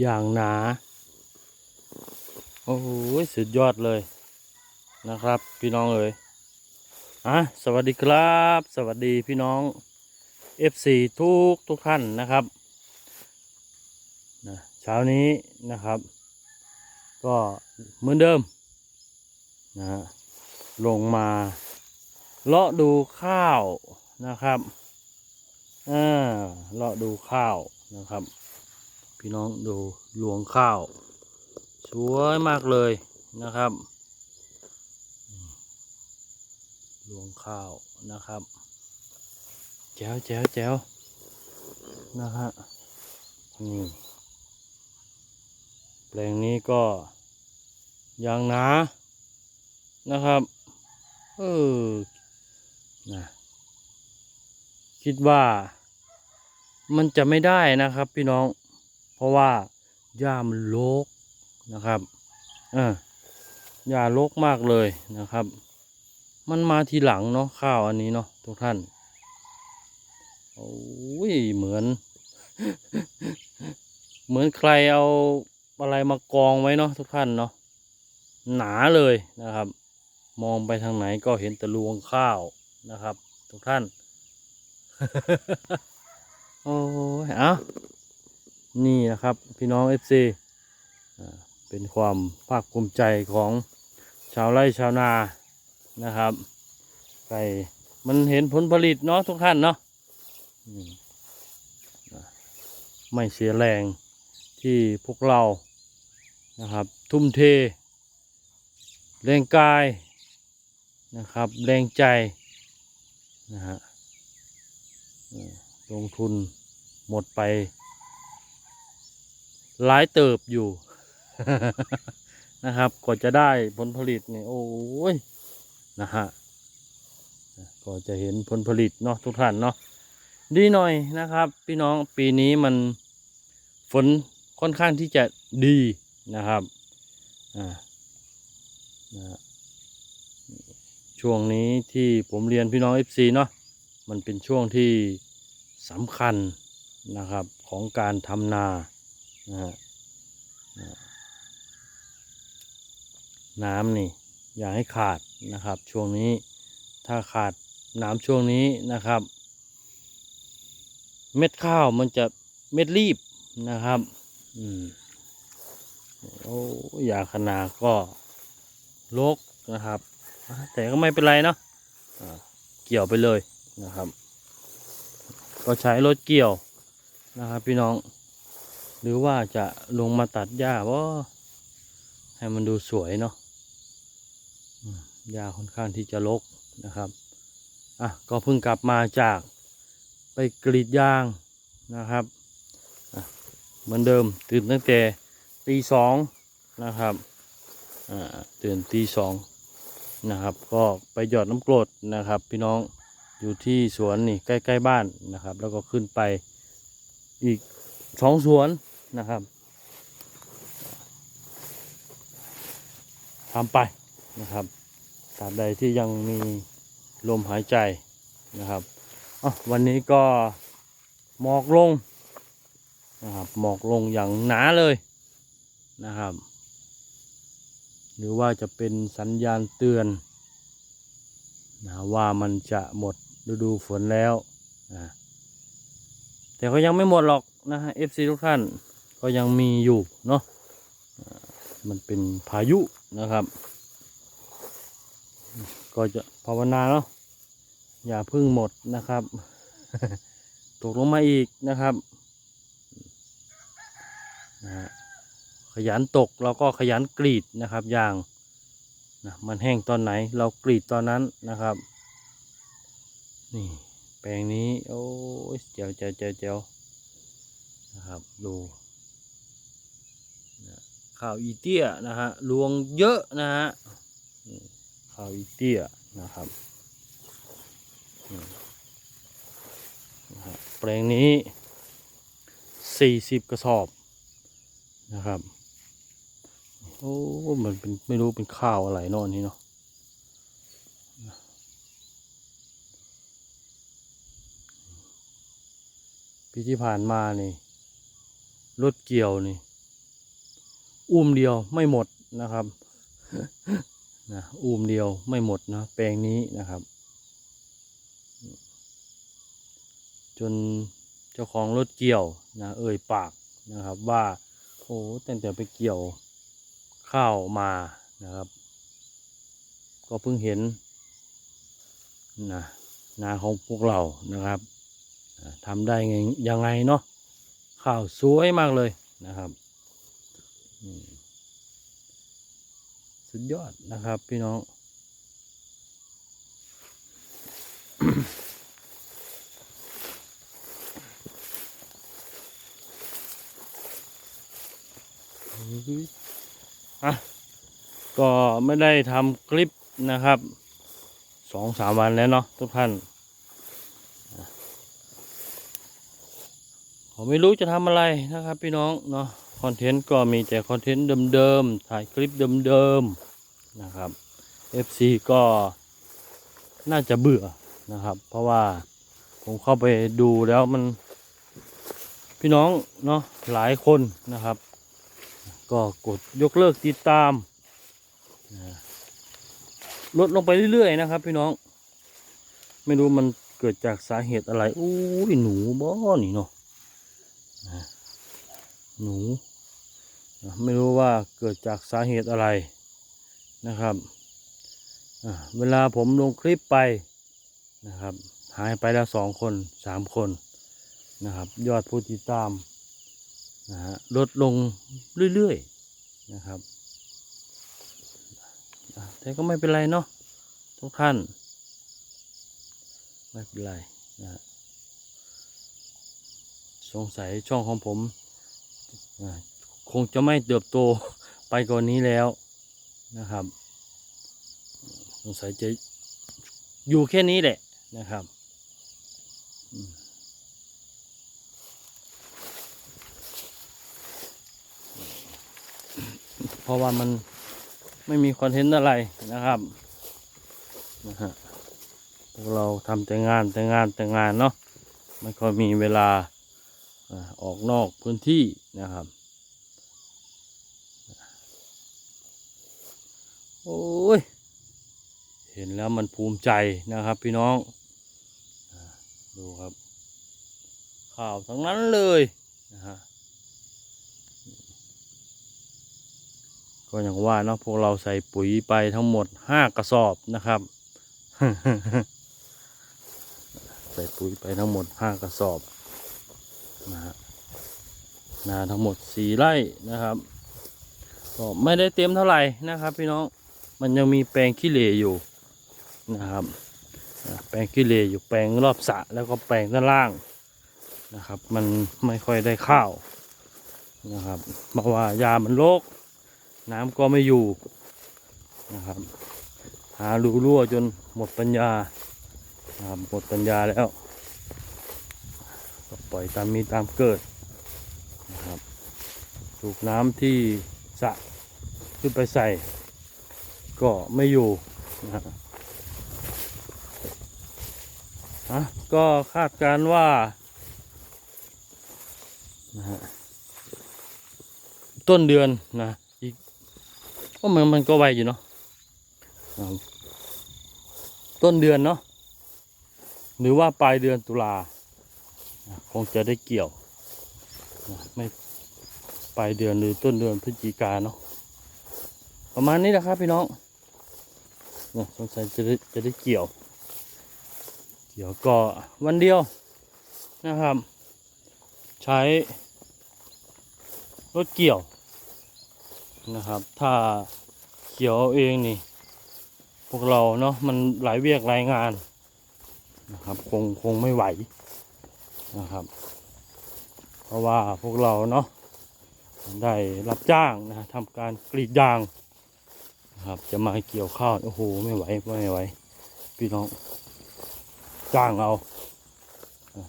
อย่างหนา โอ้โหสุดยอดเลยนะครับ พี่น้องเอ๋ยอะสวัสดีครับ สวัสดีพี่น้อง FC ทุกทุกท่านนะครับนะเช้านี้นะครับ ก็เหมือนเดิมนะฮะลงมาเลาะดูข้าวนะครับอ่าเลาะดูข้าวนะครับ พี่น้องดูหลวงข้าว สวยมากเลยนะครับหลวงข้าวนะครับ แจ๋วแจ๋วแจ๋วนะฮะนี่แปลงนี้ก็ยางหนานะครับ เออนะคิดว่ามันจะไม่ได้นะครับพี่น้อง ราะว่าหญ้ามันรกนะครับอ่าหญ้ารกมากเลยนะครับ มันมาทีหลังเนาะข้าวอันนี้เนาะทุกท่านโอ้ยเหมือน เหมือนใครเอาอะไรมากองไว้เนาะทุกท่านเนาะหนาเลยนะครับ มองไปทางไหนก็เห็นต่รวงข้าวนะครับ ทุกท่าน โอ้ย เอ้า นี่นะครับพี่น้องเอฟซีเป็นความภาคภูมิใจของชาวไร่ชาวนานะครับไก่มันเห็นผลผลิตเนาะทุกท่านเนาะไม่เสียแรงที่พวกเรานะครับ ทุ่มเท แรงกายนะครับ แรงใจนะฮะลงทุนหมดไป หลายเติบอยู่ นะครับกว่าจะได้ผลผลิตเนี่ยโอ้ยนะฮะก็จะเห็นผลผลิตเนาะทุกท่านเนาะดีหน่อยนะครับ พี่น้องปีนี้มันฝนค่อนข้างที่จะดีนะครับอ่านะช่วงนี้ที่ผมเรียนพี่น้อง FC เนาะมันเป็นช่วงที่สำคัญนะครับของการทำนา นะฮะน้ำนี่ อย่าให้ขาดนะครับ ช่วงนี้ถ้าขาดน้ำช่วงนี้นะครับ เม็ดข้าวมันจะเม็ดรีบนะครับ อืมโอ้ยาขนาก็ลกนะครับ แต่ก็ไม่เป็นไรเนาะเกี่ยวไปเลยนะครับ ก็ใช้รถเกี่ยวนะครับพี่น้อง หรือว่าจะลงมาตัดหญ้าว่าให้มันดูสวยเนาะหญ้าค่อนข้างที่จะรกนะครับอะก็เพิ่งกลับมาจากไปกรีดยางนะครับเหมือนเดิมตื่นตั้งแต่ตีสองนะครับอ่าตื่นตีสองนะครับก็ไปหยอดน้ำกรดนะครับ พี่น้องอยู่ที่สวนนี่ใกล้ ๆ บ้านนะครับ แล้วก็ขึ้นไปอีกสองสวน นะครับทำไปนะครับตราบใดที่ยังมีลมหายใจนะครับอะวันนี้ก็หมอกลงนะครับหมอกลงอย่างหนาเลยนะครับ หรือว่าจะเป็นสัญญาณเตือนนะว่ามันจะหมดฤดูฝนแล้วนะแต่ก็ยังไม่หมดหรอกนะฮะ FC ทุกท่าน ก็ยังมีอยู่เนาะมันเป็นพายุนะครับ ก็จะภาวนาเนาะอย่าพึ่งหมดนะครับตกลงมาอีกนะครับนะขยันตกเราก็ขยันกรีดนะครับยางนะมันแห้งตอนไหนเรากรีดตอนนั้นนะครับ นี่แปลงนี้ โอ้ยเจ๋วเจ๋วเจ๋วเจ๋วนะครับดู ข้าวอีเตี้ยนะฮะรวงเยอะนะฮะข้าวอีเตี้ยนะครับแปลงนี้สี่สิบกระสอบนะครับ โอ้ มันเป็นไม่รู้เป็นข้าวอะไรนอนนี่เนาะปีที่ผ่านมานี่รถเกี่ยวนี่ อุ้มเดียวไม่หมดนะครับนะอุ้มเดียวไม่หมดนะแปลงนี้นะครับ จนเจ้าของรถเกี่ยวนะเอ่ยปากนะครับว่าโอ้แตั้งแต่ไปเกี่ยวข้าวมานะครับ ก็เพิ่งเห็นนะนาของพวกเรานะครับทำได้ยังไงเนาะข้าวสวยมากเลยนะครับ สุดยอดนะครับพี่น้อง อะ ก็ไม่ได้ทำคลิปนะครับสองสามวันแล้วเนาะทุกท่านผมไม่รู้จะทำอะไรนะครับพี่น้องเนาะ อนเทนต์ก็มีแต่คอนเทนต์เดิมๆถ่ายคลิปเดิมๆนะครับ FC ก็น่าจะเบื่อนะครับ เพราะว่าผมเข้าไปดูแล้วมัน พี่น้องเนาะหลายคนนะครับ ก็กดยกเลิกติดตามลดลงไปเรื่อยๆนะครับ พี่น้อง ไม่รู้มันเกิดจากสาเหตุอะไรอู้ยหนูบ่นี่เนาะหนู ไม่รู้ว่าเกิดจากสาเหตุอะไรนะครับเวลาผมลงคลิปไปนะครับ หายไปแล้วสองคนสามคนนะครับ ยอดผู้ติดตามนะฮะลดลงเรื่อยๆนะครับ แต่ก็ไม่เป็นไรเนาะทุกท่าน ไม่เป็นไรนะสงสัยช่องของผมอะ คงจะไม่เติบโตไปกว่านนี้แล้วนะครับสงสัยจะอยู่แค่นี้แหละนะครับเพราะว่ามันไม่มีคอนเทนต์อะไรนะครับนะฮะพวกเราทำแต่งานแต่งานแต่งานเนาะไม่ค่อยมีเวลาออกนอกพื้นที่นะครับ โอ้ย เห็นแล้วมันภูมิใจนะครับพี่น้อง ดูครับข่าวทั้งนั้นเลยนะฮะ ก็อย่างว่าเนาะพวกเราใส่ปุ๋ยไปทั้งหมดห้ากระสอบนะครับ ใส่ปุ๋ยไปทั้งหมดห้ากระสอบนะฮะนาทั้งหมดสี่ไร่นะครับก็ไม่ได้เต็มเท่าไหร่นะครับพี่น้อง มันยังมีแปลงขี้เหร่อยู่นะครับแปลงขี้เหร่อยู่แปลงรอบสระแล้วก็แปลงด้านล่างนะครับ มันไม่ค่อยได้ข้าวนะครับเพราะว่ายามันโรคน้ำก็ไม่อยู่นะครับ หารูรั่วจนหมดปัญญานะครับหมดปัญญาแล้วก็ปล่อยตามมีตามเกิดนะครับสูบน้ำที่สระขึ้นไปใส่ ก็ไม่อยู่นะก็คาดการณ์ว่านะฮะต้นเดือนนะก็มันมันก็ไวอยู่เนาะต้นเดือนเนาะหรือว่าปลายเดือนตุลาคงจะได้เกี่ยวนะไม่ปลายเดือนหรือต้นเดือนพฤศจิกาเนาะประมาณนี้แหละครับพี่น้อง เนี่ยสงสัยจะได้จะได้เกี่ยว เกี่ยวก็วันเดียวนะครับ ใช้รถเกี่ยวนะครับ ถ้าเขียวเองนี่ พวกเราเนาะมันหลายเวียกหลายงานนะครับคงคงไม่ไหวนะครับ เพราะว่าพวกเราเนาะได้รับจ้างนะทำการกรีดยาง ครับ จะมาเกี่ยวข้าวโอ้โหไม่ไหวไม่ไหว พี่น้องจ้างเอา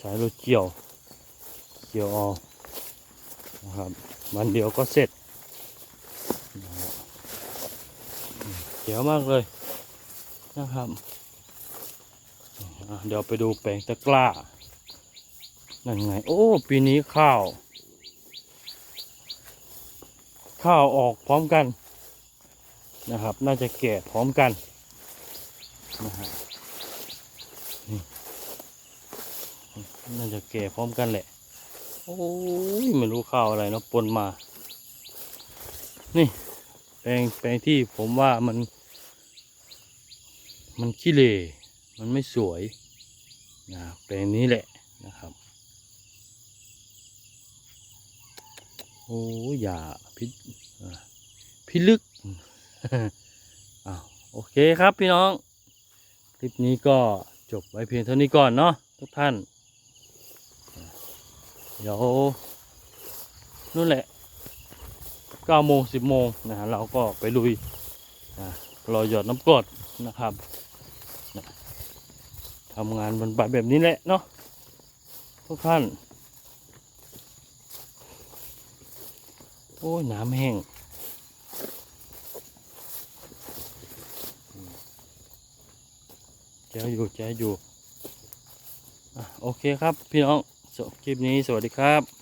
ใช้รถเกี่ยว เกี่ยวเอานะครับวันเดียวก็เสร็จเขียวมากเลยนะครับ เดี๋ยวไปดูแปลงตะกร้านั่นไง โอ้ ปีนี้ข้าว ข้าวออกพร้อมกัน นะครับ น่าจะแก่พร้อมกันนะฮะนี่น่าจะแก่พร้อมกันแหละ โอ้ยไม่รู้ข้าวอะไรเนาะปนมา นี่แปลงแปลงที่ผมว่ามัน มันขี้เหร่มันไม่สวยนะแปลงนี้แหละนะครับ โอ้ยอย่าพิอ่าพิลึก อ้าวโอเคครับพี่น้อง คลิปนี้ก็จบไว้เพียงเท่านี้ก่อนเนาะทุกท่าน เดี๋ยวนู่นแหละเก้าโมงสิบโมงนะฮะเราก็ไปลุยนะรอหยอดน้ำกรดนะครับนะทำงานบนบแบบนี้แหละเนาะทุกท่าน โอ้ยน้ำแห้ง แจ้วอยู่แจ้วอยู่โอเคครับ พี่น้องจบคลิปนี้สวัสดีครับ